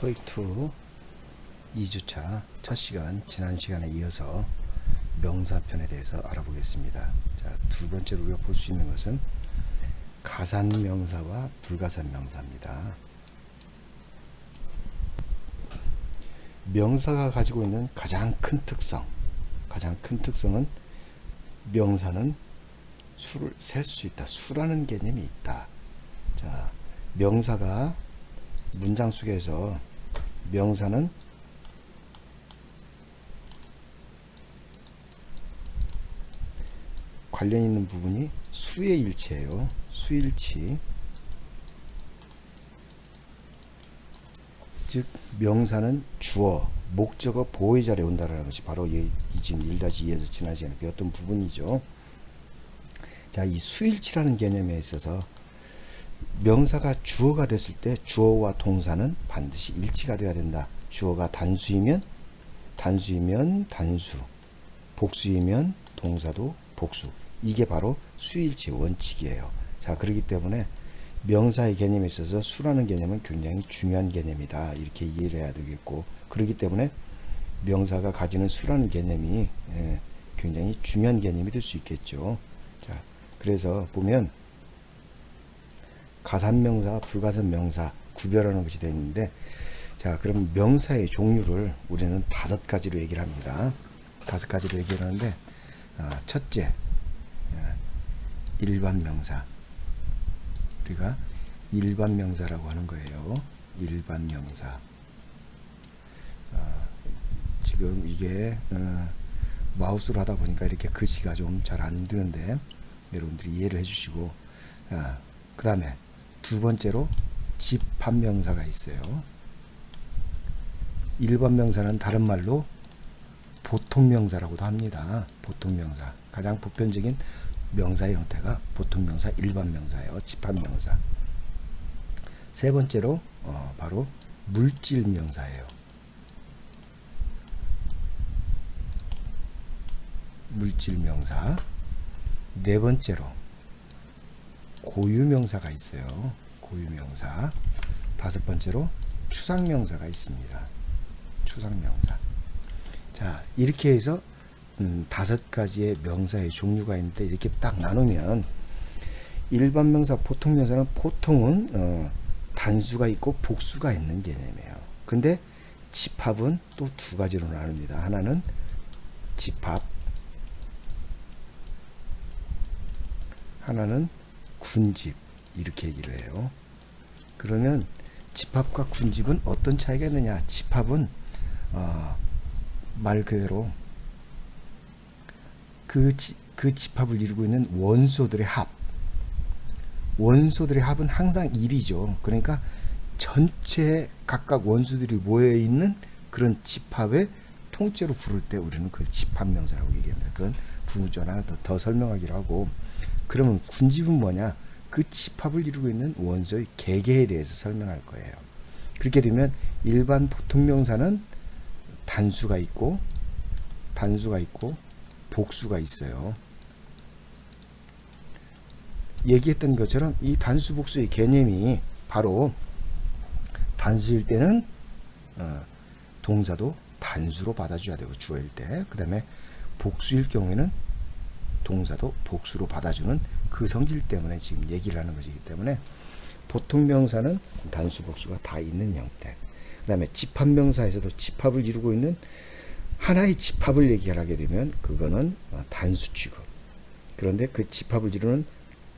토익2 2주차 첫 시간 지난 시간에 이어서 명사편에 대해서 알아보겠습니다. 자, 두 번째로 우리가 볼 수 있는 것은 가산 명사와 불가산 명사입니다. 명사가 가지고 있는 가장 큰 특성, 가장 큰 특성은 명사는 수를 셀 수 있다. 수라는 개념이 있다. 자, 명사가 문장 속에서 명사는 관련 있는 부분이 수의 일치예요. 수일치. 즉 명사는 주어, 목적어, 보호의 자리에 온다라는 것이 바로 이, 이 지금 1-2에서 지난 시간에 배웠던 부분이죠. 자, 이 수일치라는 개념에 있어서 명사가 주어가 됐을 때 주어와 동사는 반드시 일치가 돼야 된다. 주어가 단수이면 단수이면 단수, 복수이면 동사도 복수. 이게 바로 수일치 원칙이에요. 자, 그렇기 때문에 명사의 개념에 있어서 수라는 개념은 굉장히 중요한 개념이다. 이렇게 이해를 해야 되겠고, 그렇기 때문에 명사가 가지는 수라는 개념이 예, 굉장히 중요한 개념이 될 수 있겠죠. 자, 그래서 보면 가산명사, 불가산명사 구별하는 것이 되어 있는데 자 그럼 명사의 종류를 우리는 다섯 가지로 얘기를 합니다. 다섯 가지로 얘기를 하는데 아, 첫째 아, 일반 명사 우리가 일반 명사라고 하는 거예요. 일반 명사 아, 지금 이게 어, 마우스로 하다 보니까 이렇게 글씨가 좀 잘 안 되는데 여러분들이 이해를 해주시고 그 다음에 두 번째로 집합명사가 있어요. 일반 명사는 다른 말로 보통 명사라고도 합니다. 보통 명사. 가장 보편적인 명사의 형태가 보통 명사, 일반 명사예요. 집합 명사. 세 번째로 어, 바로 물질 명사예요. 물질 명사. 네 번째로 고유명사가 있어요. 고유명사. 다섯 번째로 추상명사가 있습니다. 추상명사. 자, 이렇게 해서 음, 다섯 가지의 명사의 종류가 있는데 이렇게 딱 나누면 일반 명사, 보통 명사는 보통은 어, 단수가 있고 복수가 있는 개념이에요. 근데 집합은 또 두 가지로 나눕니다. 하나는 집합, 하나는 군집 이렇게 얘기를 해요. 그러면 집합과 군집은 어떤 차이가 있느냐? 집합은 어, 말 그대로 그, 지, 그 집합을 이루고 있는 원소들의 합. 원소들의 합은 항상 1이죠. 그러니까 전체 각각 원소들이 모여 있는 그런 집합의 통째로 부를 때 우리는 그걸 집합명사라고 얘기합니다. 그건 하나 더, 더 설명하기로 하고 그러면 군집은 뭐냐? 그 집합을 이루고 있는 원소의 개개에 대해서 설명할 거예요. 그렇게 되면 일반 보통 명사는 단수가 있고 단수가 있고 복수가 있어요. 얘기했던 것처럼 이 단수 복수의 개념이 바로 단수일 때는 어, 동사도 단수로 받아줘야 되고 주어일 때, 그 다음에 복수일 경우에는 동사도 복수로 받아주는 그 성질 때문에 지금 얘기를 하는 것이기 때문에 보통 명사는 단수 복수가 다 있는 형태. 그 다음에 집합 명사에서도 집합을 이루고 있는 하나의 집합을 얘기하게 되면 그거는 단수 취급. 그런데 그 집합을 이루는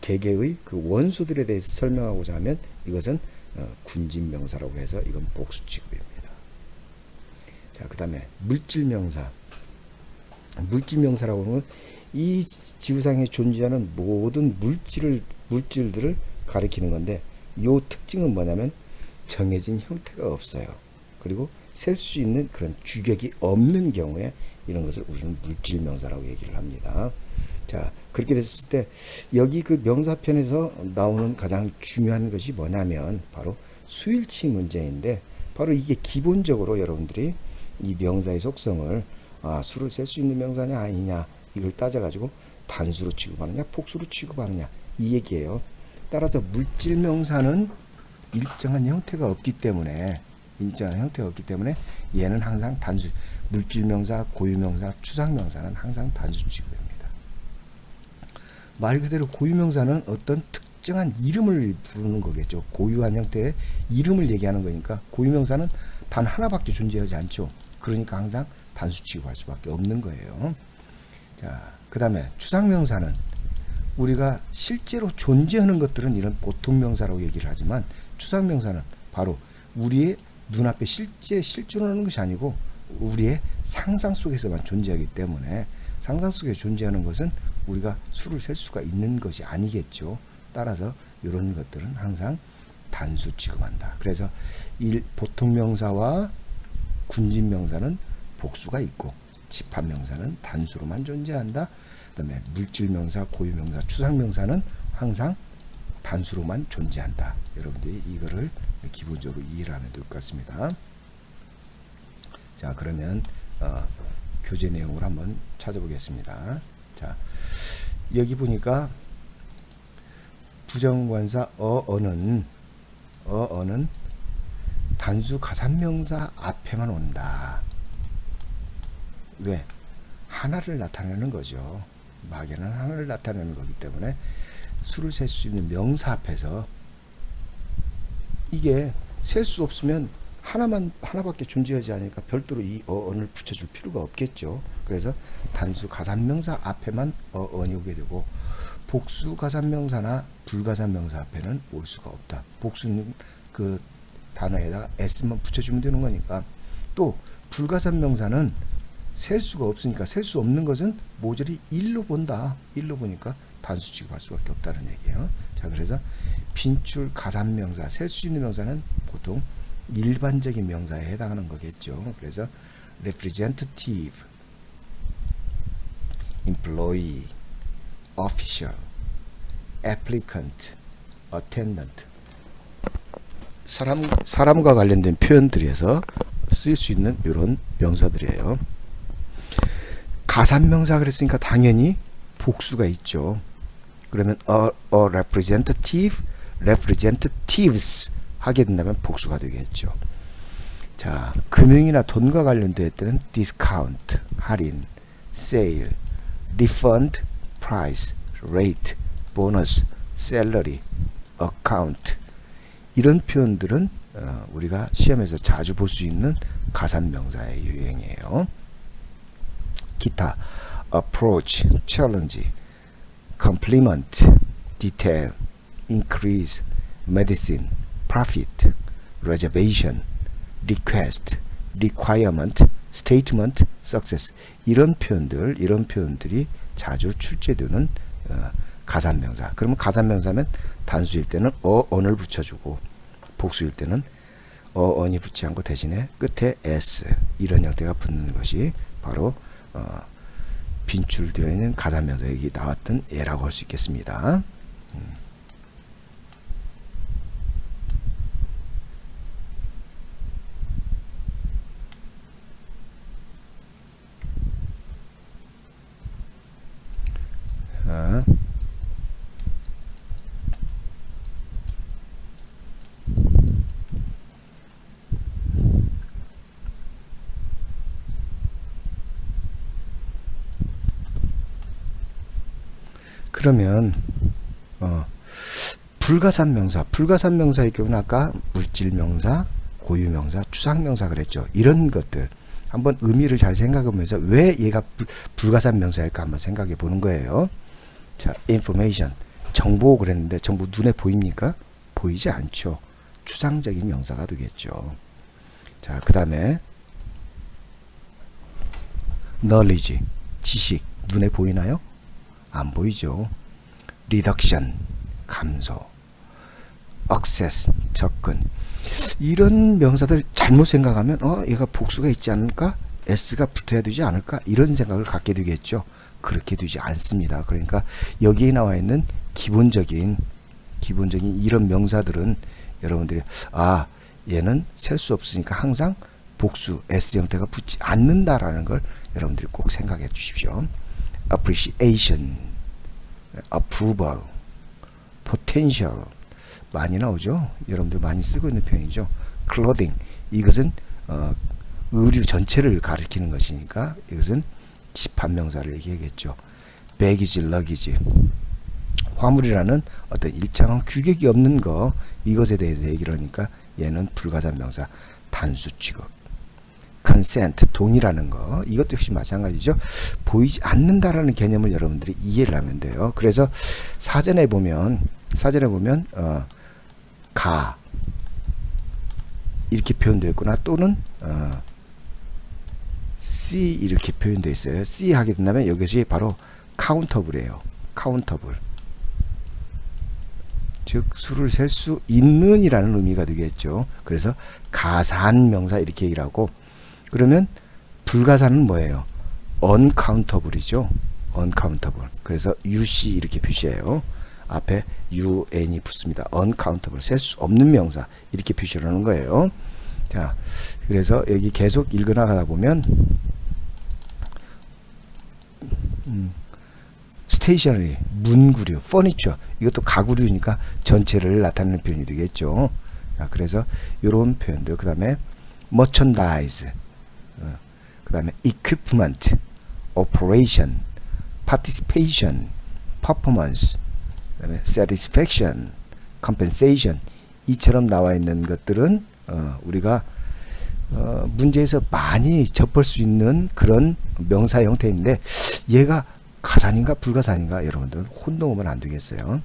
개개의 그 원소들에 대해서 설명하고자 하면 이것은 군집 명사라고 해서 이건 복수 취급입니다. 자, 그 다음에 물질 명사. 물질 명사라고 하면 이 지구상에 존재하는 모든 물질을 물질들을 가리키는 건데 요 특징은 뭐냐면 정해진 형태가 없어요. 그리고 셀 수 있는 그런 규격이 없는 경우에 이런 것을 우리는 물질 명사라고 얘기를 합니다. 자, 그렇게 됐을 때 여기 그 명사편에서 나오는 가장 중요한 것이 뭐냐면 바로 수일치 문제인데 바로 이게 기본적으로 여러분들이 이 명사의 속성을 아, 수를 셀 수 있는 명사냐 아니냐 이걸 따져가지고 단수로 취급하느냐 복수로 취급하느냐 이 얘기예요. 따라서 물질 명사는 일정한 형태가 없기 때문에 인정하는 형태가 없기 때문에 얘는 항상 단수 물질 명사, 고유 명사, 추상 명사는 항상 단수 취급입니다. 말 그대로 고유 명사는 어떤 특정한 이름을 부르는 거겠죠. 고유한 형태의 이름을 얘기하는 거니까 고유 명사는 단 하나밖에 존재하지 않죠. 그러니까 항상 단수 취급할 수밖에 없는 거예요. 자, 그 다음에 추상명사는 우리가 실제로 존재하는 것들은 이런 보통명사라고 얘기를 하지만 추상명사는 바로 우리의 눈앞에 실제 실존하는 것이 아니고 우리의 상상 속에서만 존재하기 때문에 상상 속에 존재하는 것은 우리가 수를 셀 수가 있는 것이 아니겠죠. 따라서 이런 것들은 항상 단수 취급한다. 그래서 일 보통명사와 군진명사는 복수가 있고 집합 명사는 단수로만 존재한다. 그다음에 물질 명사, 고유 명사, 추상 명사는 항상 단수로만 존재한다. 여러분들이 이거를 기본적으로 이해를 하면 될 것 같습니다. 자, 그러면 어, 교재 내용을 한번 찾아보겠습니다. 자, 여기 보니까 부정관사 어어는 어어는 단수 가산명사 앞에만 온다. 왜? 하나를 나타내는 거죠. 막에는 하나를 나타내는 거기 때문에 수를 셀 수 있는 명사 앞에서 이게 셀 수 없으면 하나만 하나밖에 존재하지 않으니까 별도로 이 어언을 붙여줄 필요가 없겠죠. 그래서 단수 가산명사 앞에만 어언이 오게 되고 복수 가산명사나 불가산명사 앞에는 올 수가 없다. 복수는 그 단어에다가 s만 붙여주면 되는 거니까 또 불가산명사는 셀 수가 없으니까 셀 수 없는 것은 모조리 일로 본다. 일로 보니까 단수 취급할 수밖에 없다는 얘기예요. 자, 그래서 빈출 가산 명사, 셀 수 있는 명사는 보통 일반적인 명사에 해당하는 거겠죠. 그래서 representative, employee, official, applicant, attendant 사람 사람과 관련된 표현들에서 쓸수 있는 이런 명사들이에요. 가산명사 그랬으니까 당연히 복수가 있죠. 그러면 a, a representative, representatives 하게 된다면 복수가 되겠죠. 자, 금융이나 돈과 관련될 때는 discount, 할인, sale, refund, price, rate, bonus, salary, account 이런 표현들은 어, 우리가 시험에서 자주 볼 수 있는 가산명사의 유형이에요. 기타 approach, challenge, compliment, detail, increase, medicine, profit, reservation, request, requirement, statement, success 이런 표현들 이런 표현들이 자주 출제되는 어, 가산명사. 그러면 가산명사면 단수일 때는 어 언을 붙여주고 복수일 때는 어 언이 붙지 않고 대신에 끝에 s 이런 형태가 붙는 것이 바로 어, 빈출되어 있는 가산명사 여기 나왔던 예라고 할 수 있겠습니다. 음. 자. 그러면 어, 불가산 명사, 불가산 명사의 경우는 아까 물질 명사, 고유 명사, 추상 명사 그랬죠. 이런 것들 한번 의미를 잘 생각하면서 왜 얘가 불, 불가산 명사일까 한번 생각해 보는 거예요. 자, information 정보 그랬는데 정보 눈에 보입니까? 보이지 않죠. 추상적인 명사가 되겠죠. 자, 그 다음에 knowledge 지식 눈에 보이나요? 안 보이죠. reduction 감소, access 접근 이런 명사들 잘못 생각하면 어 얘가 복수가 있지 않을까? s가 붙어야 되지 않을까? 이런 생각을 갖게 되겠죠. 그렇게 되지 않습니다. 그러니까 여기에 나와 있는 기본적인 기본적인 이런 명사들은 여러분들이 아 얘는 셀 수 없으니까 항상 복수 s 형태가 붙지 않는다라는 걸 여러분들이 꼭 생각해 주십시오. Appreciation, approval, potential 많이 나오죠. 여러분들 많이 쓰고 있는 표현이죠. clothing 이것은 어, 의류 전체를 가리키는 것이니까 이것은 집합명사를 얘기하겠죠. baggage, luggage 화물이라는 어떤 일정한 규격이 없는 거 이것에 대해서 얘기를 하니까 얘는 불가산 명사 단수 취급 consent 동의라는 거. 이것도 역시 마찬가지죠. 보이지 않는다라는 개념을 여러분들이 이해를 하면 돼요. 그래서 사전에 보면 사전에 보면 어, 가. 이렇게 표현되어 있거나. 또는 어, C 이렇게 표현되어 있어요. C 하게 된다면 이것이 바로 카운터블이에요. 카운터블. 즉 수를 셀 수 있는 이라는 의미가 되겠죠. 그래서 가산 명사 이렇게 얘기를 하고 그러면 불가산은 뭐예요? uncountable이죠. uncountable. 그래서 UC 이렇게 표시해요. 앞에 UN이 붙습니다. uncountable. 셀 수 없는 명사 이렇게 표시를 하는 거예요. 자, 그래서 여기 계속 읽어나가다 보면 음, 스테이셔너리, 문구류, 퍼니처 이것도 가구류니까 전체를 나타내는 표현이 되겠죠. 자, 그래서 이런 표현들 그 다음에 어, 그 다음에 equipment, operation, participation, performance 그 다음에 satisfaction, compensation 이처럼 나와 있는 것들은 어, 우리가 어, 문제에서 많이 접할 수 있는 그런 명사 형태인데 얘가 가산인가 불가산인가 여러분들 혼동하면 안 되겠어요.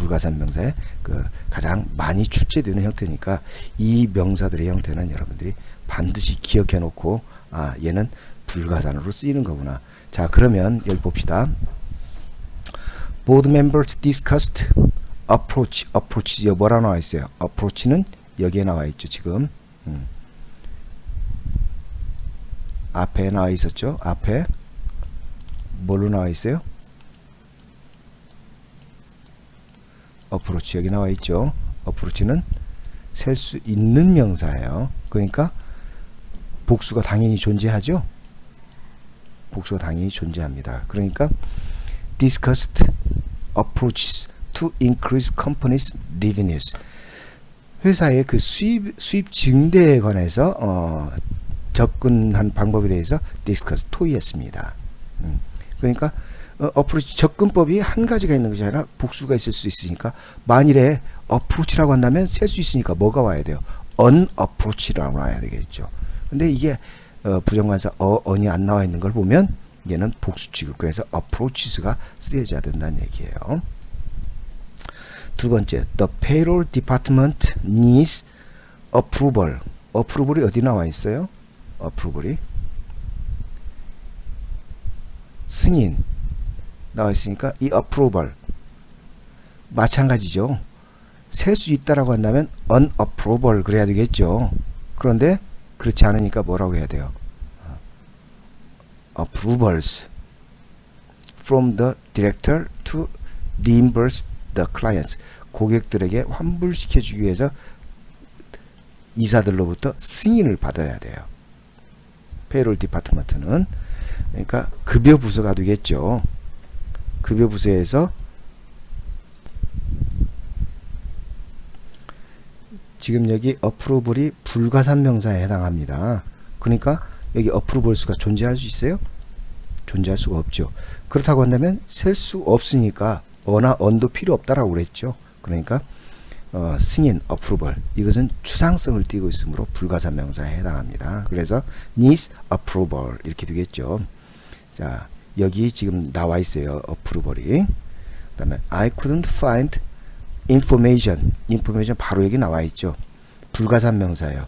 불가산 명사의 그 가장 많이 출제되는 형태니까 이 명사들의 형태는 여러분들이 반드시 기억해 놓고 아 얘는 불가산으로 쓰이는 거구나. 자 그러면 여기 봅시다. Board members discussed approach. approach 여 뭐라 나와 있어요? approach는 여기에 나와 있죠 지금. 음. 앞에 나와 있었죠. 앞에 뭘로 나와 있어요? 어프로치 여기 나와 있죠. 어프로치는 셀 수 있는 명사예요. 그러니까 복수가 당연히 존재하죠. 복수가 당연히 존재합니다. 그러니까 discussed approaches to increase companies revenues 회사의 그 수입 수입 증대에 관해서 어, 접근한 방법에 대해서 discuss 토의했습니다. 음. 그러니까 어, 어프로치 접근법이 한 가지가 있는 것이 아니라 복수가 있을 수 있으니까 만일에 어프로치라고 한다면 셀 수 있으니까 뭐가 와야 돼요? unapproach라고 와야 되겠죠. 근데 이게 어, 부정관사 어, 언이 안 나와 있는 걸 보면 얘는 복수 취급 그래서 approaches가 쓰여져야 된다는 얘기예요. 두 번째, the payroll department needs approval. approval이 어디 나와 있어요? approval이 승인 나와 있으니까 이 approval 마찬가지죠. 셀 수 있다라고 한다면 unapproval 그래야 되겠죠. 그런데 그렇지 않으니까 뭐라고 해야 돼요? approvals from the director to reimburse the clients 고객들에게 환불시켜 주기 위해서 이사들로부터 승인을 받아야 돼요. 페이롤 디파트먼트는 그러니까 급여 부서가 되겠죠. 급여 부서에서 지금 여기 어프로블이 불가산 명사에 해당합니다. 그러니까 여기 어프로블 수가 존재할 수 있어요? 존재할 수가 없죠. 그렇다고 한다면 셀 수 없으니까 어나 언도 필요 없다라고 그랬죠. 그러니까 어, 승인 어프로벌 이것은 추상성을 띠고 있으므로 불가산 명사에 해당합니다. 그래서 needs approval 이렇게 되겠죠. 자 여기 지금 나와 있어요. 어프로벌이 그다음에 I couldn't find information information 바로 여기 나와 있죠. 불가산 명사예요.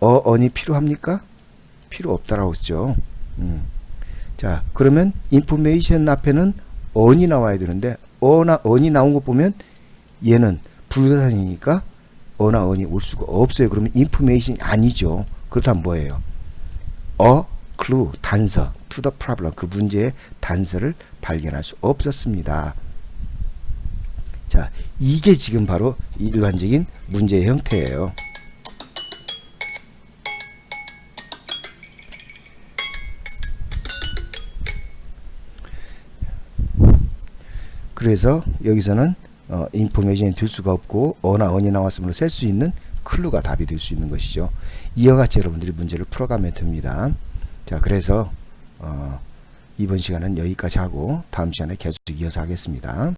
어 언이 필요합니까? 필요 없다라고 했죠. 음. 자 그러면 information 앞에는 언이 나와야 되는데 어나 언이 나온 거 보면 얘는 불가산이니까 어나 언이 올 수가 없어요. 그러면 인포메이션이 아니죠. 그렇다면 뭐예요? 어 clue 단서 the problem 그 문제의 단서를 발견할 수 없었습니다. 자, 이게 지금 바로 일반적인 문제의 형태예요. 그래서 여기서는 어, 인포메이션이 될 수가 없고 어나 언이 나왔으므로 셀수 있는 클루가 답이 될 수 있는 것이죠. 이와 같이 여러분들이 문제를 풀어가면 됩니다. 자, 그래서 어, 이번 시간은 여기까지 하고 다음 시간에 계속 이어서 하겠습니다.